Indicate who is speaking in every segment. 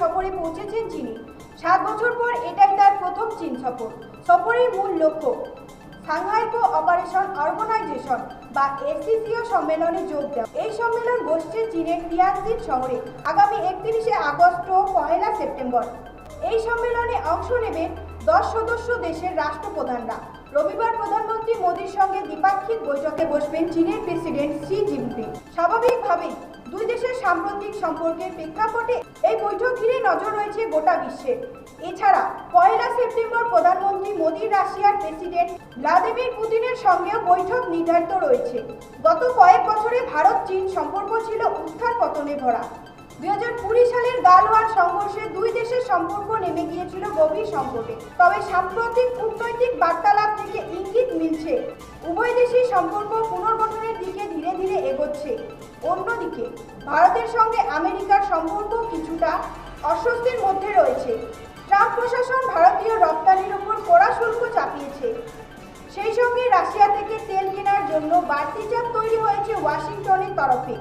Speaker 1: সফরে পৌঁছেছেন চীনে সাত বছর পর এটাই তার প্রথম চীন সফর। সফরের মূল লক্ষ্য সাংহাই কো অপারেশন অর্গানাইজেশন বা এসসিসিও সম্মেলনে যোগ দেওয়া। এই সম্মেলন বসছে চীনের তিয়ানজিন শহরে আগামী একত্রিশে আগস্ট ও পহেলা সেপ্টেম্বর। এই সম্মেলনে অংশ নেবেন দশ সদস্য দেশের রাষ্ট্রপ্রধানরা। রবিবার প্রধানমন্ত্রী মোদীর সঙ্গে দ্বিপাক্ষিক বৈঠকে বসবেন চীনের প্রেসিডেন্ট শি জিনপিং। স্বাভাবিকভাবেই দুই দেশের সাম্প্রতিক সম্পর্কের প্রেক্ষাপটে এই বৈঠক ঘিরে নজর রয়েছে গোটা বিশ্বের এছাড়া পয়লা সেপ্টেম্বর প্রধানমন্ত্রী মোদী রাশিয়ার প্রেসিডেন্ট ভ্লাদিমির পুতিনের সঙ্গেও বৈঠক নির্ধারিত রয়েছে। গত কয়েক বছরে ভারত চীন সম্পর্ক ছিল উত্থান পতনে ভরা। দুই হাজার কুড়ি সালের গালওয়ান সংঘর্ষে দুই দেশের সম্পর্ক নেমে গিয়েছিল গভীর সংকটে। তবে সাম্প্রতিক কূটনৈতিক বার্তালাপ থেকে ইঙ্গিত মিলছে, উভয় দেশের সম্পর্ক পুনর্গঠনের দিকে ধীরে ধীরে এগোচ্ছে। অন্যদিকে, ভারতের সঙ্গে আমেরিকার সম্পর্ক কিছুটা অস্বস্তির মধ্যে রয়েছে। ট্রাম্প প্রশাসন ভারতীয় রপ্তানির উপর কড়া শুল্ক চাপিয়েছে। সেই সঙ্গে রাশিয়া থেকে তেল কেনার জন্য বাড়তি চাপ তৈরি হয়েছে ওয়াশিংটনের তরফে।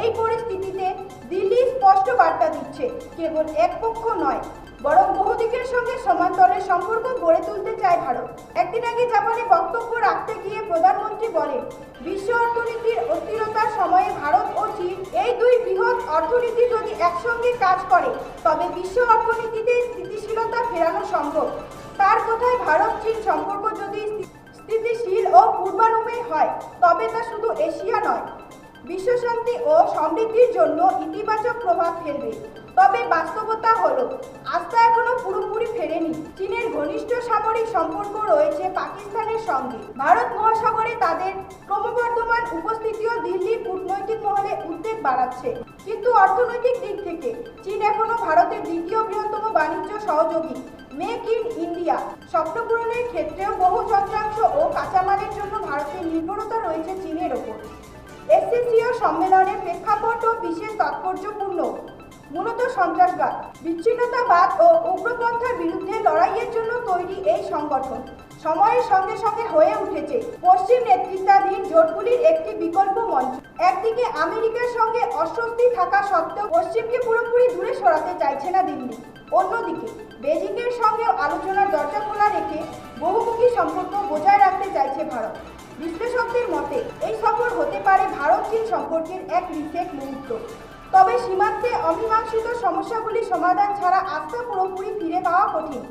Speaker 1: এই পরিস্থিতিতে দিল্লি স্পষ্ট বার্তা দিচ্ছে। কেবল এক পক্ষ নয়, বরং বহুদিকের সঙ্গে সমান্তরে সম্পর্ক গড়ে তুলতে চায় ভারত। একদিন আগে জাপানে বক্তব্য রাখতে গিয়ে প্রধানমন্ত্রী বলেন, বিশ্ব অর্থনীতির অস্থিরতার সময়ে ভারত ও চীন এই দুই বৃহৎ অর্থনীতি যদি একসঙ্গে কাজ করে, তবে বিশ্ব অর্থনীতিতে স্থিতিশীলতা ফেরানো সম্ভব। তার কথায় ভারত চীন সম্পর্ক যদি স্থিতিশীল ও পূর্বানুমেয় হয়, তবে তা শুধু এশিয়া নয় বিশ্বশান্তি ও সমৃদ্ধির জন্য ইতিবাচক প্রভাব ফেলবে। তবে বাস্তবতা হলো, আস্থা এখনও পুরোপুরি ফেরেনি। চীনের ঘনিষ্ঠ সামরিক সম্পর্ক রয়েছে পাকিস্তানের সঙ্গে। ভারত মহাসাগরে তাদের ক্রমবর্ধমান উপস্থিতিও দিল্লির কূটনৈতিক মহলে উদ্বেগ বাড়াচ্ছে। কিন্তু অর্থনৈতিক দিক থেকে, চীন এখনও ভারতের দ্বিতীয় বৃহত্তম বাণিজ্য সহযোগী, মেক ইন ইন্ডিয়া। স্বপ্ন পূরণের ক্ষেত্রেও বহু যন্ত্রাংশ ও কাঁচামালের জন্য ভারতের নির্ভরতা রয়েছে চীনের ওপর। সম্মেলনের প্রেক্ষাপট ও বিশেষ তাৎপর্যপূর্ণ। মূলত সন্ত্রাসবাদ, বিচ্ছিন্নতাবাদ ও উগ্রপন্থার বিরুদ্ধে লড়াইয়ের জন্য তৈরি এই সংগঠন সময়ের সঙ্গে সঙ্গে হয়ে উঠেছে। পশ্চিম নেতৃত্বাধীন জোটগুলির একটি বিকল্প মঞ্চ। একদিকে আমেরিকার সঙ্গে অস্বস্তি থাকা সত্ত্বেও পশ্চিমকে পুরোপুরি দূরে সরাতে চাইছে না দিল্লি। অন্যদিকে, বেজিংয়ের সঙ্গেও আলোচনার দরজা খোলা রেখে বহুমুখী সম্পর্ক বজায় রাখতে চাইছে ভারত। বিশ্লেষকদের মতে, এই সফর হতে পারে ভারত চীন সম্পর্কের এক রিসেট মুহূর্ত। তবে সীমান্তে অমীমাংসিত সমস্যাগুলি সমাধান ছাড়া আস্থা পুরোপুরি ফিরে পাওয়া কঠিন।